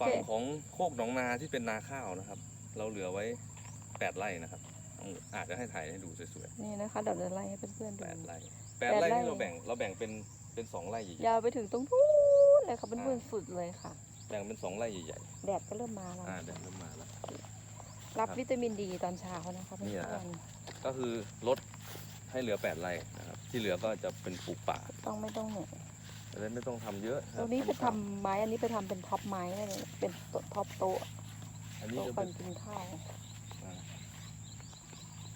ฝั่งของโคกหนองนาที่เป็นนาข้าวนะครับ เราเหลือไว้แปดไร่นะครับต้องอาจจะให้ถ่ายให้ดูสวยนี่นะคะเดี๋ยวจะไล่ให้เพื่อนๆๆดูแปดไร่แปแปดดไร่ไร่ที่เราแบ่งเราแบ่งเป็นเป็นสองไร่ใหญ่ยาวไปถึงตรงนู้นเลยค่ะเพื่อนๆสุดเลยค่ะ ๆแบ่งเป็นสองไร่ใหญ่แดดก็เริ่มมาแล้ว ๆอ่าเดี๋ยวเริ่มมาแล้วรับครับวิตามินดีตอนเช้านะคะเพื่นี่แหละครัอบนก็คือลดให้เหลือแปดไร่นะครับ ที่เหลือก็จะเป็นปลูกป่า ๆต้องไม่ต้องเหนื่อย จะได้ไม่ต้องทำเยอะคตบรงนี้ไปทำไม้อันนี้ไปทำเป็นท็อปไม้ได้เลยเป็นโต๊ะท็อปโต๊ะอันนี้โต๊ะจะคเป็นนกินข้าวอ่า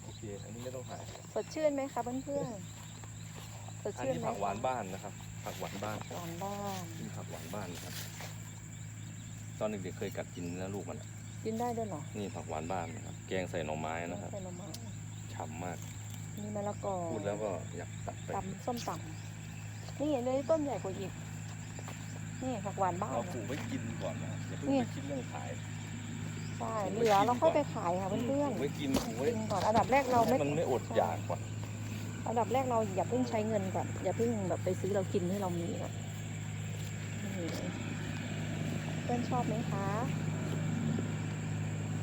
โอเค อันนี้ไม่ต้องถ่าย สดชื่นไหมคะเพื่อนๆสดอันชื่นนี้ไหมผักหวานบ้านนะครับ ผักหวานบ้านหวานบ้านนี่ผักหวานบ้านนะครับ ตอนเด็กๆเคยกัดกินนะลูกมันอะกินได้ด้วยเหรอนี่ผักหวานบ้านนะครับ แกงใส่หน่อไม้นะครับใส่หน่อไม้ฉ่ำมาก มีมะละกอพูดแล้วก็อยากตัดไปตำส้มตำ นี่เลยต้นใหญ่กว่าอีก นี่ผักหวานบ้านเราปลูกไว้กินก่อนนะอย่าเพิ่งนี่ไปคิดเรื่องขายใช่เหลือเราค่อยไปขายค่ะเพื่อนปลูกไว้กินปลูกๆไว้กินก่อนอันดับแรกเราไม่ให้มันไม่อดอยากก่อนอันดับแรกเราอย่าเพิ่งใช้เงินก่อนอย่าเพิ่งแบบไปซื้อเรากินให้เรามีก่อนนี่เพื่อนชอบไหมคะ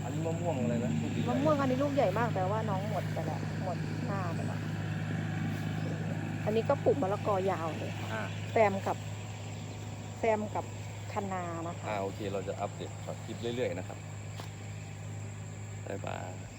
อันนี้มะม่วงอะไรนะลูกใหญ่มะม่วงอันนี้ลูกใหญ่มากแต่ว่าน้องหมดไปแล้วหมดหน้าไปแล้ว อันนี้ก็ปลูกมะละกอยาวเลยค่ะอ่าแซมกับแซมกับคะนานะคะ อ่าโอเคเราจะอัปเดตคลิปเรื่อยๆนะครับบ๊ายบาย